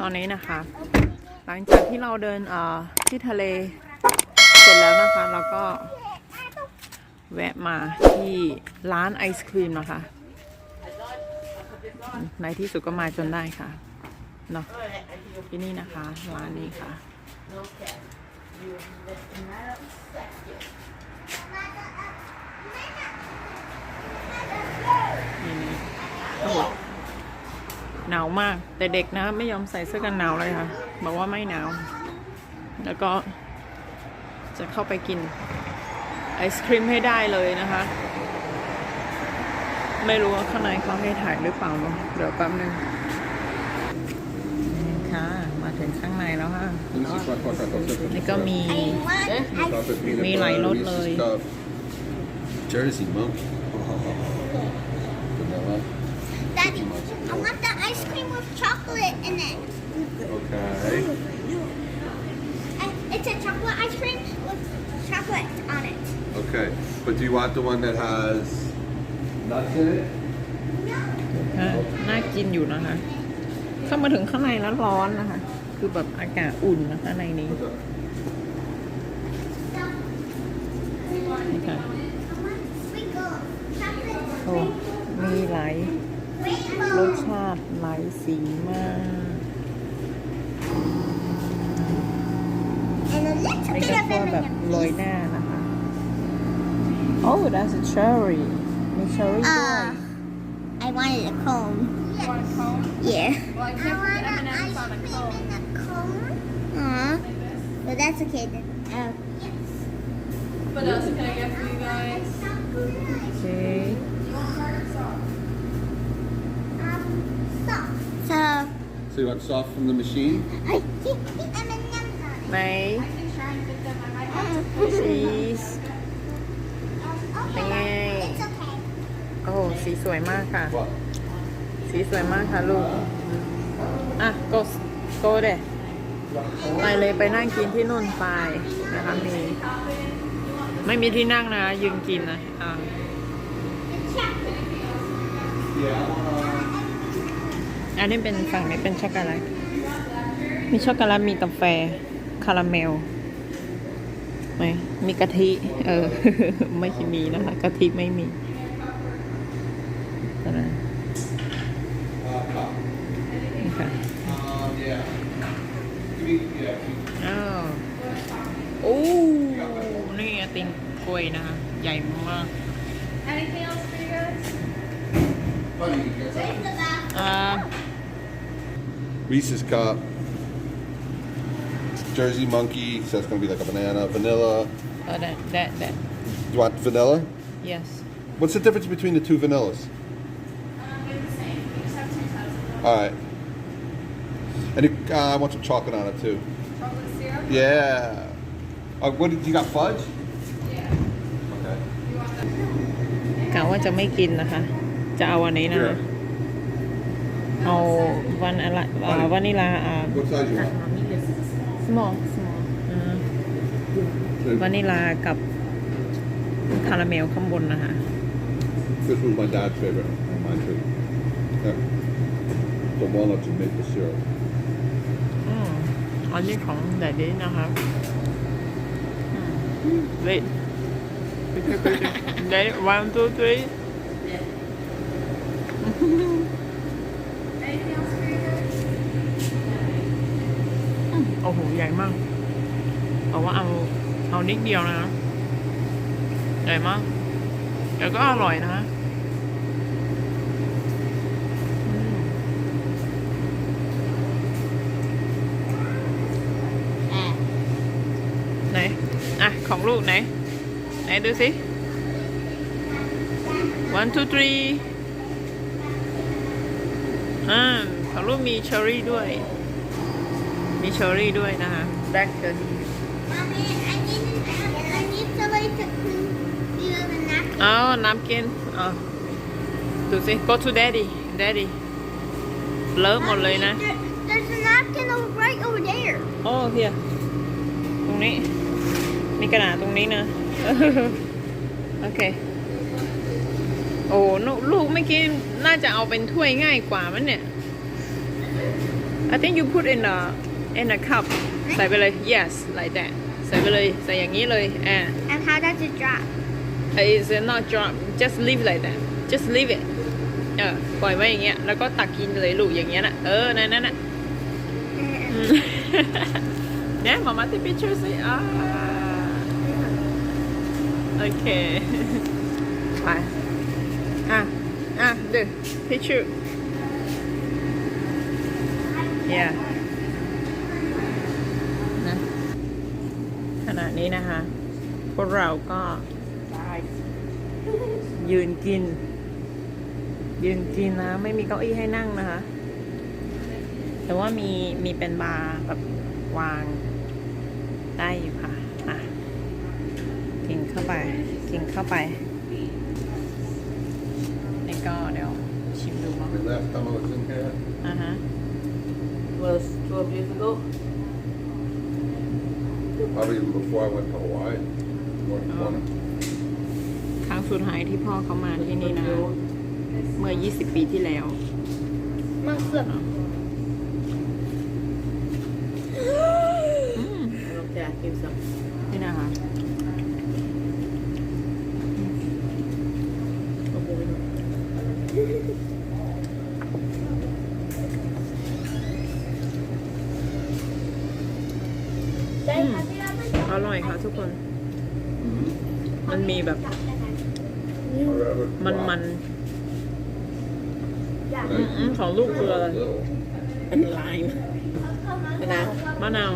ตอนนี้นะคะ หลังจากที่เราเดินที่ทะเลเสร็จแล้วนะคะเราก็แวะมาที่ร้านไอศครีมนะคะ ในที่สุดก็มาจนได้ค่ะเนาะที่นี่นะคะร้านนี้ค่ะ นี่นี่โอ้โหหนาวมาก แต่เด็กนะไม่ยอมใส่เสื้อกันหนาวเลยค่ะ บอกว่าไม่หนาว แล้วก็จะเข้าไปกินไอศครีมให้ได้เลยนะคะ ไม่รู้ว่าข้างในเขาให้ถ่ายหรือเปล่าเนอะเดี๋ยวแป๊บนึงนี่ค่ะ มาถึงข้างในแล้วค่ะนี่ก็มี มีหลายรสเลย Jersey monkey. Vanilla. Daddy, I want the ice cream with chocolate in it. Okay. Uh, It's a chocolate ice cream with chocolate on it. Okay. But do you want the one that has nuts in it? อะน่ากินอยู่นะคะ เข้ามาถึงข้างในแล้วร้อนนะคะ คือแบบอากาศอุ่นนะคะในนี้ นี่ค่ะ Sprinkle chocolate โอ้ มีหลาย ร rainbow. สชาติหลายสีมาก And a little นี่ bit ก็ of พวกแบบ M&M. โรยหน้านะคะ โอ้ that's a cherry มีเชอร์รี่ด้วย Uh, I wanted a cone. You want a cone? Yeah. Well, I can't put the M&M's on a cone. in a cone. Aw. But that's okay then. Oh. What else can I get for you guys? โ So, So you want soft from the machine? I keep the M&M's on it. ไหน I can try and fit them. I might have to. ชีส Um, okay. Yay. It's okay. โอ้โหสีสวยมากค่ะ What? สีสวยมากค่ะลูก อะโกสโกเดไปเลยไปนั่งกินที่นู่นไปนะคะมี ไม่มีที่นั่งนะยืนกินนะอ่า The chocolate. Yeah. อันนี้เป็นฝั่งนี้เป็นช็อกโกแลต มีช็อกโกแลต มีกาแฟ คาราเมลไหมมีกะทิ เออ ไม่มีนะคะ กะทิไม่มีตอนนั้น Uh, cup. นี่ค่ะ Um, yeah. Give me, yeah. อ้าวโอ้ นี่ไอติมกล้วยนะคะ ใหญ่มาก Anything else for you guys? Buddy, you get some? Where's the bathroom? อ่า Reese's cup. Jersey monkey. So it's gonna be like a banana. Vanilla. เออ that that that You want vanilla? yes What's the difference between the two vanillas? Um, they're the same. We just have two types of them. All right. And it, uh, I want some chocolate on it too. Chocolate syrup? Yeah. Uh, what did you got? Fudge? Yeah. Okay. You want that? กะว่าจะไม่กินนะคะ จะเอาอันนี้นะคะ Here. เอาวันอะไรอ่าวานิลาอ่า What size you want? small small อืมวานิลากับคาราเมลข้างบนนะคะ This was my dad's favorite. Mine too. Yeah. The walnuts and maple syrup. อืมอันนี้ของแดดดี้นะคะเวทเดด one two three Anything else for you guys? โอ้โห ใหญ่มากเอาว่าเอา เอานิดเดียวนะ ใหญ่มากแต่ก็อร่อยนะไหน อะ ของลูกไหน ไหนดูสิ one two three อ่าของลูกมีเชอรี่ด้วย มีเชอรี่ด้วยนะคะแบล็กเชอรี่เอน้ำกินอ๋อดูสิ go to daddy daddy เลิฟหมดเลยนะ there's a napkin right over there โอ้เฮียตรงนี้ มีกระดาษตรงนี้นะ โอเค โอ้ลูกไม่กิน น่าจะเอาเป็นถ้วยง่ายกว่ามันเนี่ย I think you put in a in a cup ใส่ไปเลย yes like that ใส่ไปเลย ใส่อย่างนี้เลยอ่า And how does it drop? is not drop just leave like that just leave it เออปล่อยไว้อย่างเงี้ย แล้วก็ตักกินเลยลูกอย่างเงี้ยน่ะเออ นั่นนั่นน่ะอืมเนี่ยมามาที่ picture สิอ่าโอเค ไป อะ อะดู picture yeah นะขณะนี้นะคะ พวกเราก็ ยืนกิน ยืนกินนะ ไม่มีเก้าอี้ให้นั่งนะคะ แต่ว่ามี มีเป็นบาร์แบบวางได้อยู่ค่ะ อะ กินเข้าไป กินเข้าไป ก็เดี๋ยวชิมดูมั้ง The last time I was in here, อ่าฮะ was 12 years ago. probably even before I went to Hawaii. One, Oh. one, ครั้งสุดท้ายที่พ่อเขามาที่นี่นะ เมื่อ 20 ปีที่แล้ว Must อืม Okay, I keep some. นี่นะคะ อร่อยค่ะทุกคน มันมีแบบ whatever. มันมัน When อืม I- อืมของลูกคืออะไร little. And lime. And now, มะนาว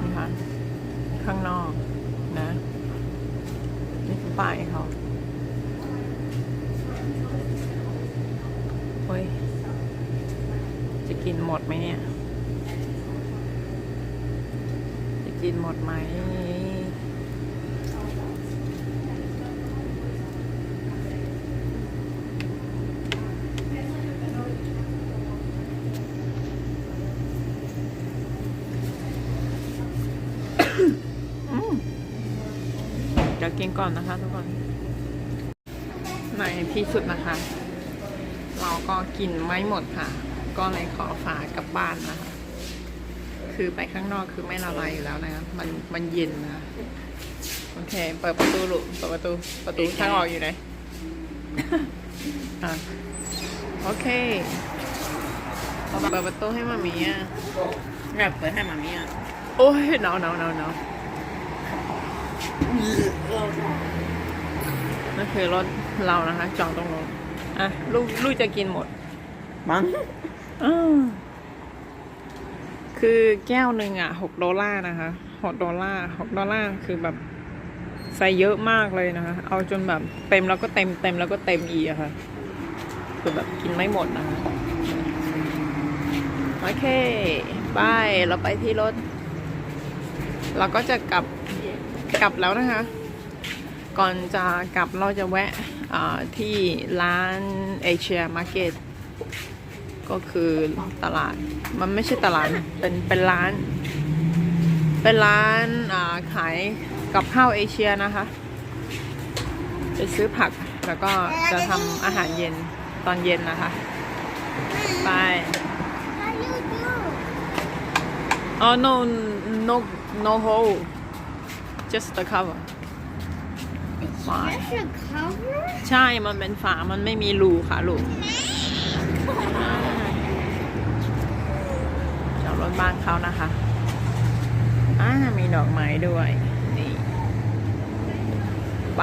นะคะข้างนอกนะ นี่คือป้ายเขาเฮ้ย จะกินหมดไหมเนี่ย จะ กินหมดไหม เดี๋ยวกินก่อนนะคะทุกคน ในที่สุดนะคะ เราก็กินไม่หมดค่ะ ก็เลยขอฝากกลับบ้านนะคะ คือไปข้างนอกคือไม่ละลายอยู่แล้วนะคะมันมันเย็นนะคะโอเค เปิดประตูลูกเปิดประตูประตูทางออกอยู่ไหนอะโอเคเปิดประตูให้มามีอะ yeah, but hey, mommy. Yeah. โอ้ยหนาวหนาวหนาวหนาวนั่นคือรถเรานะคะจองตรงนู้นอะลูกลูกจะกินหมด Mom? อ้าว คือแก้วหนึ่งอะหกดอลลาร์นะคะหกดอลลาร์หกดอลลาร์คือแบบใส่เยอะมากเลยนะคะ เอาจนแบบเต็มแล้วก็เต็มเต็มแล้วก็เต็มอีอะค่ะคือแบบกินไม่หมดนะคะโอเคบายเราไปที่รถ เราก็จะกลับกลับแล้วนะคะ ก่อนจะกลับเราจะแวะที่ร้านเอเชียมาร์เก็ต ก็คือตลาด มันไม่ใช่ตลาด เป็นเป็นร้าน เป็นร้านอ่าขายกับข้าวเอเชียนะคะ ไปซื้อผักแล้วก็จะทำอาหารเย็นตอนเย็นนะคะ ไป How you do? Oh no no no hole just the cover ฝา Just a cover? ใช่ มันเป็นฝา มันไม่มีรูค่ะลูก จอดรถบ้านเขานะคะอ่ามีดอกไม้ด้วย นี่ไป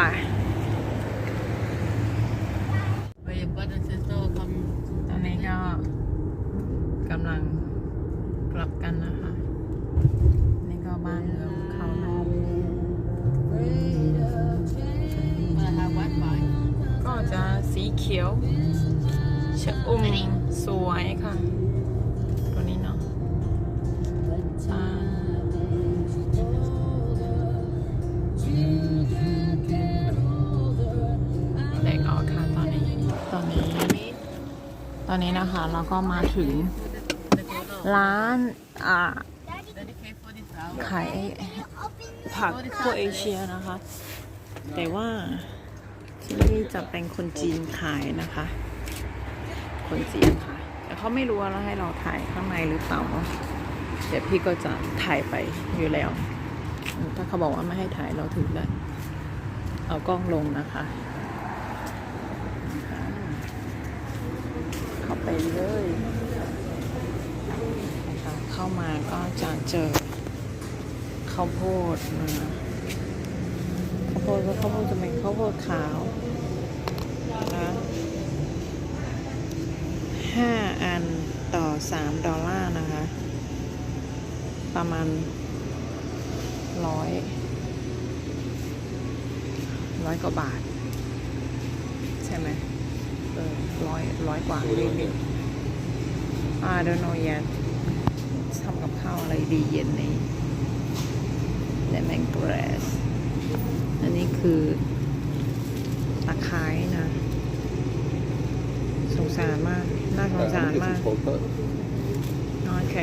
Where your brother and sister will come. ตอนนี้ก็กำลังกลับกันนะคะ นี่ก็บ้านเมืองเขานะ But I have Wi-Fi. ก็จะสีเขียวชะอุ่มสวยค่ะ อนนี้นะคะ เราก็มาถึงร้านอ่าขายผักพวกเอเชียนะคะ แต่ว่าที่นี่จะเป็นคนจีนขายนะคะ คนจีนค่ะเขาไม่รู้ว่าเราให้เราถ่ายข้างในหรือเปล่าเนาะเดี๋ยวพี่ก็จะถ่ายไปอยู่แล้ว ถ้าเขาบอกว่าไม่ให้ถ่ายเราถึงได้เอากล้องลงนะคะ เข้า ไปเลยนะคะเข้ามาก็จะเจอข้าวโพดนะข้าวโพดก็ข้าวโพดจะเป็นข้าวโพดขาวนะห้าอันต่อสามดอลลาร์นะคะ ประมาณร้อยร้อยกว่าบาท ใช่ไหมเอ อร้อยร้อยกว่า So what do you want to do? I don't know yet ทำกับข้าวอะไรดีเย็นนี้ lemon grass อันนี้คือตะไคร้นะ สงสารมาก น่าสงสารมาก โอเค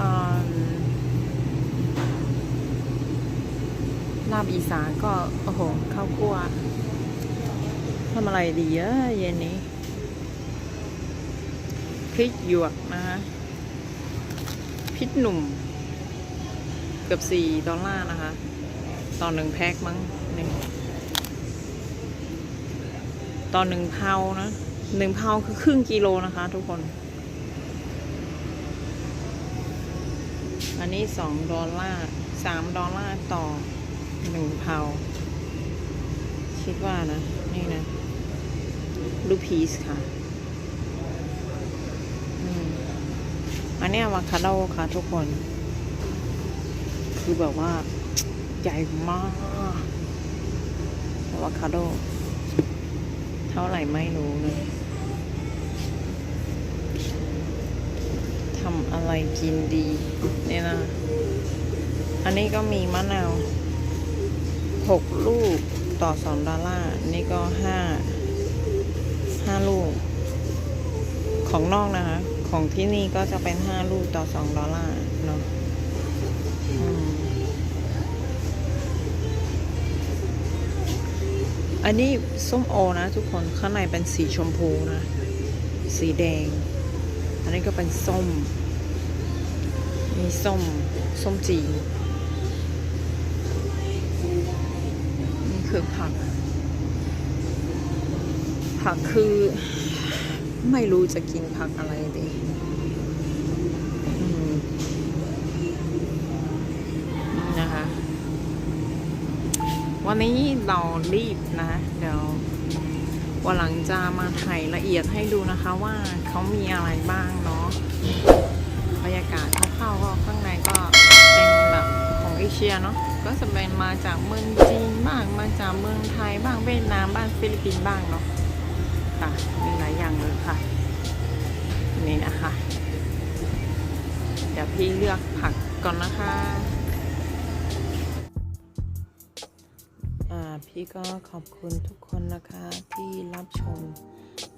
อืมลาบอีสานก็ โอ้โห ข้าวคั่ว ทำอะไรดีเยอะเย็นนี้พริกหยวกนะคะพริกหนุ่ม เกือบสี่ดอลลาร์นะคะ ต่อหนึ่งแพ็คมั้งนี่ต่อหนึ่งเผานะหนึ่งเผาคือครึ่งกิโลนะคะทุกคน อันนี้สองดอลลาร์สามดอลลาร์ต่อหนึ่งเผาคิดว่านะ นี่นะ ลูกพีซค่ะอันนี้อะวาคาโดค่ะทุกคน คือแบบว่าใหญ่มากอะวาคาโด เท่าไหร่ไม่รู้นะทำอะไรกินดี เนี่ยนะ อันนี้ก็มีมะนาวหกลูกต่อสองดอลลาร์นนี่ก็ห้า ห้าลูก ของนอกนะคะ ของที่นี่ก็จะเป็นห้าลูกต่อสองดอลลาร์เนาะอันนี้ส้มโอนะทุกคนข้างในเป็นสีชมพูนะ สีแดง อันนี้ก็เป็นส้ม มีส้ม ส้มจีนนี่คือผัก ผักคือ ไม่รู้จะกินผักอะไรดีนะคะ วันนี้เรารีบนะ เดี๋ยววันหลังจะมาถ่ายละเอียดให้ดูนะคะว่าเขามีอะไรบ้างเนาะบรรยากาศคร่าวๆก็ข้างในก็เป็นแบบของเอเชียเนาะก็จะเป็นมาจากเมืองจีนบ้างมาจากเมืองไทยบ้างเวียดนามบ้างฟิลิปปินส์บ้างเนาะ ค่ะ มีหลายอย่างเลยค่ะ นี่นะคะ เดี๋ยวพี่เลือกผักก่อนนะคะอ่าพี่ก็ขอบคุณทุกคนนะคะที่รับชม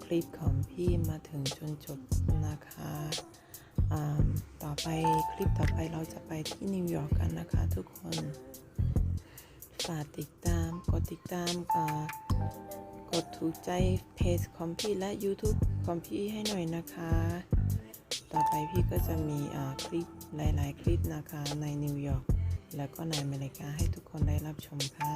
คลิปของพี่มาถึงจนจบนะคะอ่าต่อไปคลิปต่อไปเราจะไปที่นิวยอร์กกันนะคะทุกคน ฝากติดตามกดติดตามอ่า กดถูกใจเพจของพี่และ YouTube ของพี่ให้หน่อยนะคะ ต่อไปพี่ก็จะมีคลิปหลาย ๆ คลิปนะคะในนิวยอร์กแล้วก็ในอเมริกาให้ทุกคนได้รับชมค่ะ